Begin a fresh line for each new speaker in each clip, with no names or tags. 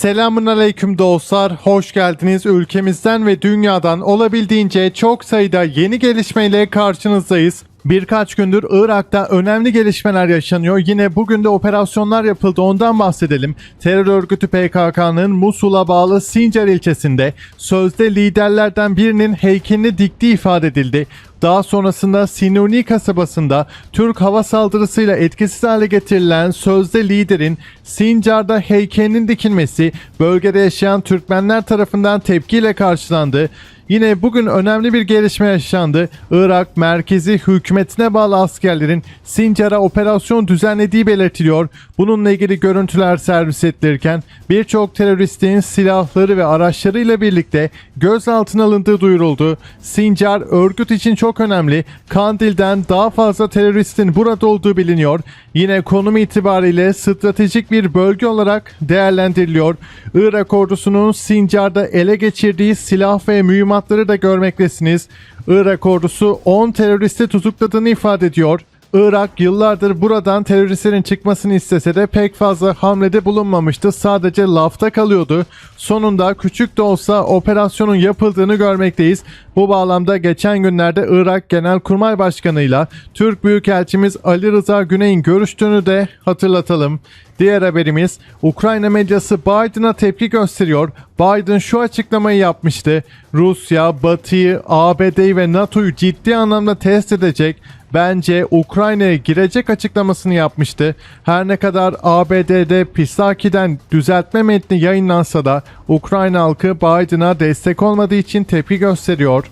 Selamun aleyküm dostlar, hoş geldiniz. Ülkemizden ve dünyadan olabildiğince çok sayıda yeni gelişmeyle karşınızdayız. Birkaç gündür Irak'ta önemli gelişmeler yaşanıyor. Yine bugün de operasyonlar yapıldı ondan bahsedelim. Terör örgütü PKK'nın Musul'a bağlı Sincar ilçesinde sözde liderlerden birinin heykelini diktiği ifade edildi. Daha sonrasında Sinuni kasabasında Türk hava saldırısıyla etkisiz hale getirilen sözde liderin Sincar'da heykelinin dikilmesi bölgede yaşayan Türkmenler tarafından tepkiyle karşılandı. Yine bugün önemli bir gelişme yaşandı. Irak merkezi hükümetine bağlı askerlerin Sincar'a operasyon düzenlediği belirtiliyor. Bununla ilgili görüntüler servis edilirken birçok teröristin silahları ve araçlarıyla birlikte gözaltına alındığı duyuruldu. Sincar örgüt için çok önemli. Kandil'den daha fazla teröristin burada olduğu biliniyor. Yine konum itibariyle stratejik bir bölge olarak değerlendiriliyor. Irak ordusunun Sincar'da ele geçirdiği silah ve mühimmatları da görmektesiniz. Irak ordusu 10 teröristi tutukladığını ifade ediyor. Irak yıllardır buradan teröristlerin çıkmasını istese de pek fazla hamlede bulunmamıştı. Sadece lafta kalıyordu. Sonunda küçük de olsa operasyonun yapıldığını görmekteyiz. Bu bağlamda geçen günlerde Irak Genelkurmay Başkanı'yla Türk Büyükelçimiz Ali Rıza Güney'in görüştüğünü de hatırlatalım. Diğer haberimiz Ukrayna medyası Biden'a tepki gösteriyor. Biden şu açıklamayı yapmıştı. Rusya, Batı'yı, ABD'yi ve NATO'yu ciddi anlamda test edecek. Bence Ukrayna'ya girecek açıklamasını yapmıştı. Her ne kadar ABD'de Pisaki'den düzeltme metni yayınlansa da Ukrayna halkı Biden'a destek olmadığı için tepki gösteriyor.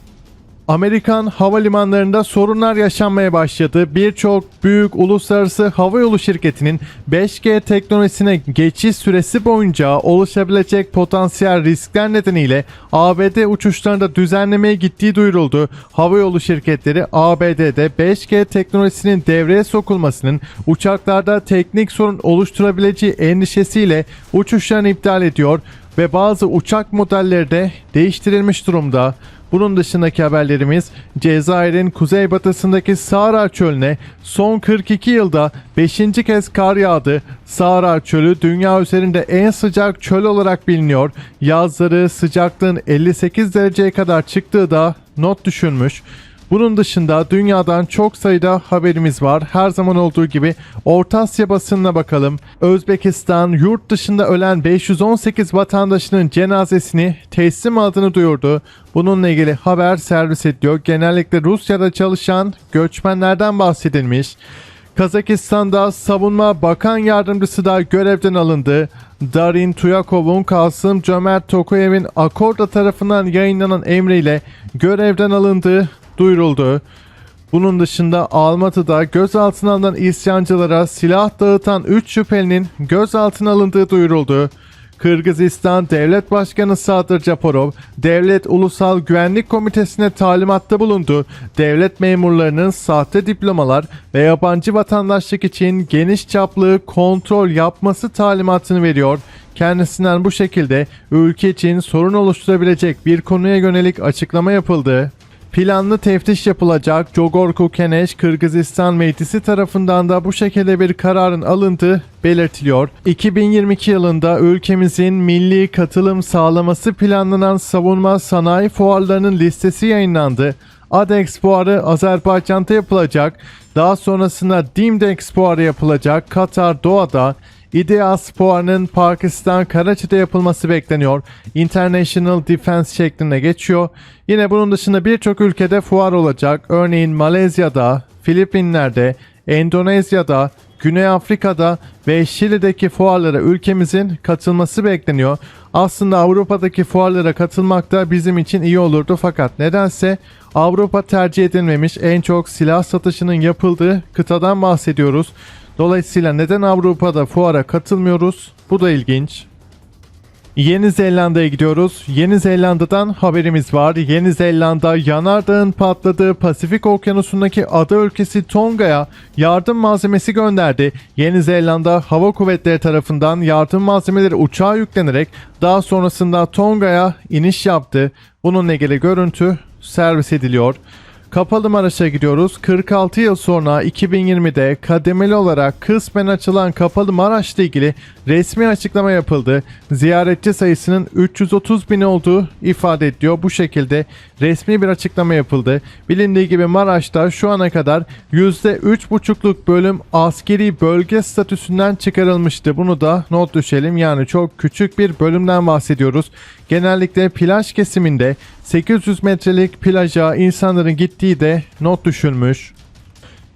Amerikan havalimanlarında sorunlar yaşanmaya başladı. Birçok büyük uluslararası havayolu şirketinin 5G teknolojisine geçiş süresi boyunca oluşabilecek potansiyel riskler nedeniyle ABD uçuşlarında düzenlemeye gittiği duyuruldu. Havayolu şirketleri ABD'de 5G teknolojisinin devreye sokulmasının uçaklarda teknik sorun oluşturabileceği endişesiyle uçuşlarını iptal ediyor ve bazı uçak modelleri de değiştirilmiş durumda. Bunun dışındaki haberlerimiz Cezayir'in kuzeybatısındaki Sahra Çölü'ne son 42 yılda 5. kez kar yağdı. Sahra Çölü dünya üzerinde en sıcak çöl olarak biliniyor. Yazları sıcaklığın 58 dereceye kadar çıktığı da not düşülmüş. Bunun dışında dünyadan çok sayıda haberimiz var. Her zaman olduğu gibi Orta Asya basınına bakalım. Özbekistan yurt dışında ölen 518 vatandaşının cenazesini teslim aldığını duyurdu. Bununla ilgili haber servis ediyor. Genellikle Rusya'da çalışan göçmenlerden bahsedilmiş. Kazakistan'da savunma bakan yardımcısı da görevden alındı. Darin Tuyakov'un Kasım Cömert Tokayev'in Akorda tarafından yayınlanan emriyle görevden alındığı duyuruldu. Bunun dışında Almatı'da gözaltına alınan isyancılara silah dağıtan 3 şüphelinin gözaltına alındığı duyuruldu. Kırgızistan Devlet Başkanı Sadır Japarov, Devlet Ulusal Güvenlik Komitesi'ne talimatta bulundu. Devlet memurlarının sahte diplomalar ve yabancı vatandaşlık için geniş çaplı kontrol yapması talimatını veriyor. Kendisinden bu şekilde ülke için sorun oluşturabilecek bir konuya yönelik açıklama yapıldı. Planlı teftiş yapılacak Jogorku Keneş Kırgızistan Meclisi tarafından da bu şekilde bir kararın alındığı belirtiliyor. 2022 yılında ülkemizin milli katılım sağlaması planlanan savunma sanayi fuarlarının listesi yayınlandı. ADEX fuarı Azerbaycan'da yapılacak. Daha sonrasında DİMDEX fuarı yapılacak Katar Doha'da. İdeas fuarının Pakistan Karachi'de yapılması bekleniyor. International Defense şeklinde geçiyor. Yine bunun dışında birçok ülkede fuar olacak. Örneğin Malezya'da, Filipinler'de, Endonezya'da, Güney Afrika'da ve Şili'deki fuarlara ülkemizin katılması bekleniyor. Aslında Avrupa'daki fuarlara katılmak da bizim için iyi olurdu fakat nedense Avrupa tercih edilmemiş en çok silah satışının yapıldığı kıtadan bahsediyoruz. Dolayısıyla neden Avrupa'da fuara katılmıyoruz? Bu da ilginç. Yeni Zelanda'ya gidiyoruz. Yeni Zelanda'dan haberimiz var. Yeni Zelanda yanardağın patladığı Pasifik Okyanusu'ndaki ada ülkesi Tonga'ya yardım malzemesi gönderdi. Yeni Zelanda Hava Kuvvetleri tarafından yardım malzemeleri uçağa yüklenerek daha sonrasında Tonga'ya iniş yaptı. Bununla ilgili görüntü servis ediliyor. Kapalı Maraş'a gidiyoruz. 46 yıl sonra 2020'de kademeli olarak kısmen açılan Kapalı Maraş'la ilgili resmi açıklama yapıldı. Ziyaretçi sayısının 330 bin olduğu ifade ediliyor. Bu şekilde resmi bir açıklama yapıldı. Bilindiği gibi Maraş'ta şu ana kadar %3,5'luk bölüm askeri bölge statüsünden çıkarılmıştı. Bunu da not düşelim. Yani çok küçük bir bölümden bahsediyoruz. Genellikle plaj kesiminde 800 metrelik plaja insanların gittiği de not düşülmüş.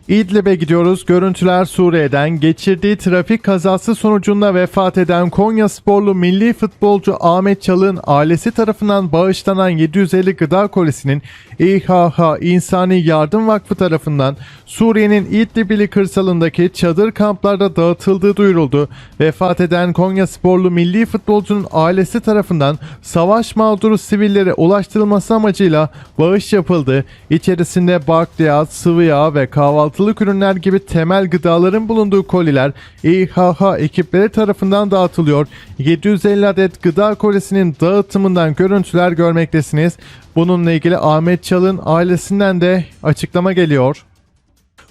İdlib'e gidiyoruz. Görüntüler Suriye'den geçirdiği trafik kazası sonucunda vefat eden Konya sporlu milli futbolcu Ahmet Çalık'ın ailesi tarafından bağışlanan 750 gıda kolisinin İHH İnsani Yardım Vakfı tarafından Suriye'nin İdlib'li kırsalındaki çadır kamplarda dağıtıldığı duyuruldu. Vefat eden Konya sporlu milli futbolcunun ailesi tarafından savaş mağduru sivillere ulaştırılması amacıyla bağış yapıldı. İçerisinde bakliyat, sıvı yağ ve kahvaltılık ürünler gibi temel gıdaların bulunduğu koliler İHH ekipleri tarafından dağıtılıyor. 750 adet gıda kolisinin dağıtımından görüntüler görmektesiniz. Bununla ilgili Ahmet Çal'ın ailesinden de açıklama geliyor.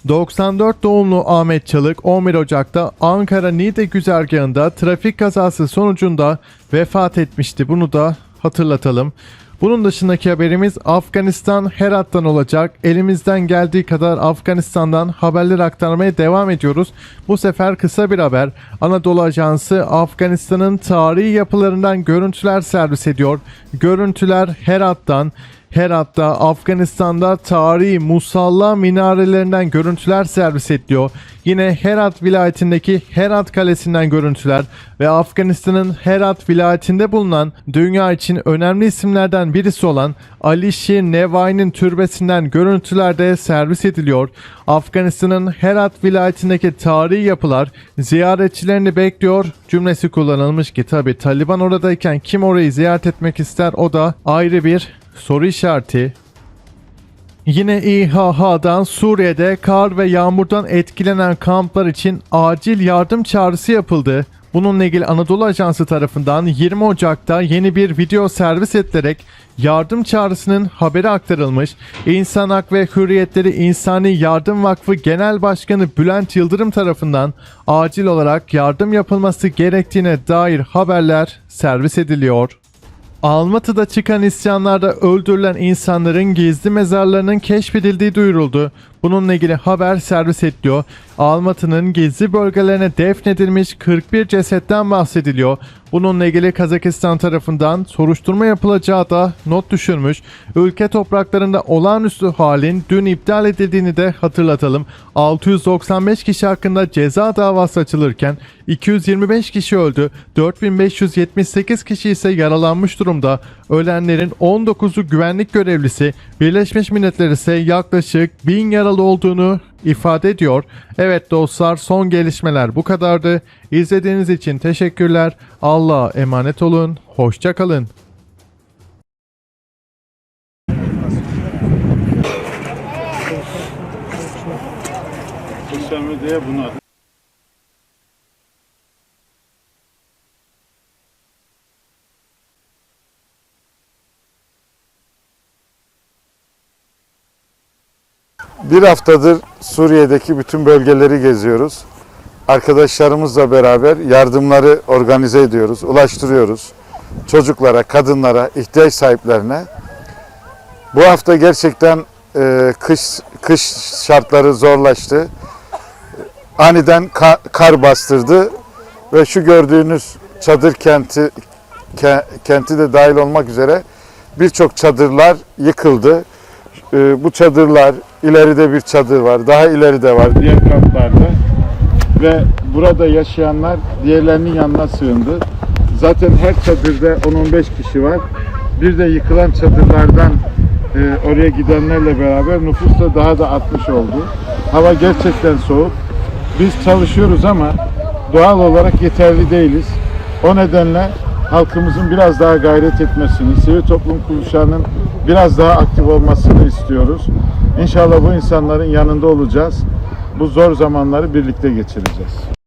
94 doğumlu Ahmet Çalık 11 Ocak'ta Ankara Niğde güzergahında trafik kazası sonucunda vefat etmişti. Bunu da hatırlatalım. Bunun dışındaki haberimiz Afganistan Herat'tan olacak. Elimizden geldiği kadar Afganistan'dan haberler aktarmaya devam ediyoruz. Bu sefer kısa bir haber. Anadolu Ajansı Afganistan'ın tarihi yapılarından görüntüler servis ediyor. Görüntüler Herat'tan Herat'ta, Afganistan'da tarihi musalla minarelerinden görüntüler servis ediliyor. Yine Herat vilayetindeki Herat Kalesi'nden görüntüler ve Afganistan'ın Herat vilayetinde bulunan dünya için önemli isimlerden birisi olan Ali Şir Nevai'nin türbesinden görüntüler de servis ediliyor. Afganistan'ın Herat vilayetindeki tarihi yapılar ziyaretçilerini bekliyor cümlesi kullanılmış ki tabi Taliban oradayken kim orayı ziyaret etmek ister o da ayrı bir soru işareti. Yine İHH'dan Suriye'de kar ve yağmurdan etkilenen kamplar için acil yardım çağrısı yapıldı. Bununla ilgili Anadolu Ajansı tarafından 20 Ocak'ta yeni bir video servis edilerek yardım çağrısının haberi aktarılmış. İnsan Hak ve Hürriyetleri İnsani Yardım Vakfı Genel Başkanı Bülent Yıldırım tarafından acil olarak yardım yapılması gerektiğine dair haberler servis ediliyor. Almatı'da çıkan isyanlarda öldürülen insanların gizli mezarlarının keşfedildiği duyuruldu. Bununla ilgili haber servis ediliyor. Almatı'nın gizli bölgelerine defnedilmiş 41 cesetten bahsediliyor. Bununla ilgili Kazakistan tarafından soruşturma yapılacağı da not düşürmüş. Ülke topraklarında olağanüstü halin dün iptal edildiğini de hatırlatalım. 695 kişi hakkında ceza davası açılırken 225 kişi öldü. 4578 kişi ise yaralanmış durumda. Ölenlerin 19'u güvenlik görevlisi, Birleşmiş Milletler ise yaklaşık 1000 yaralı olduğunu ifade ediyor. Evet dostlar son gelişmeler bu kadardı. İzlediğiniz için teşekkürler. Allah'a emanet olun. Hoşça kalın.
Sosyal medyaya bunu Bir haftadır Suriye'deki bütün bölgeleri geziyoruz. Arkadaşlarımızla beraber yardımları organize ediyoruz, ulaştırıyoruz. Çocuklara, kadınlara, ihtiyaç sahiplerine. Bu hafta gerçekten e, kış kış şartları zorlaştı. Aniden ka- kar bastırdı ve şu gördüğünüz çadır kenti ke- kenti de dahil olmak üzere birçok çadırlar yıkıldı. E, bu çadırlar ileride bir çadır var, daha ileride var diğer kamplarda ve burada yaşayanlar diğerlerinin yanına sığındı. Zaten her çadırda 10-15 kişi var. Bir de yıkılan çadırlardan e, oraya gidenlerle beraber nüfus da daha da artmış oldu. Hava gerçekten soğuk. Biz çalışıyoruz ama doğal olarak yeterli değiliz. O nedenle halkımızın biraz daha gayret etmesini, sivil toplum kuruluşlarının biraz daha aktif olmasını istiyoruz. İnşallah bu insanların yanında olacağız. Bu zor zamanları birlikte geçireceğiz.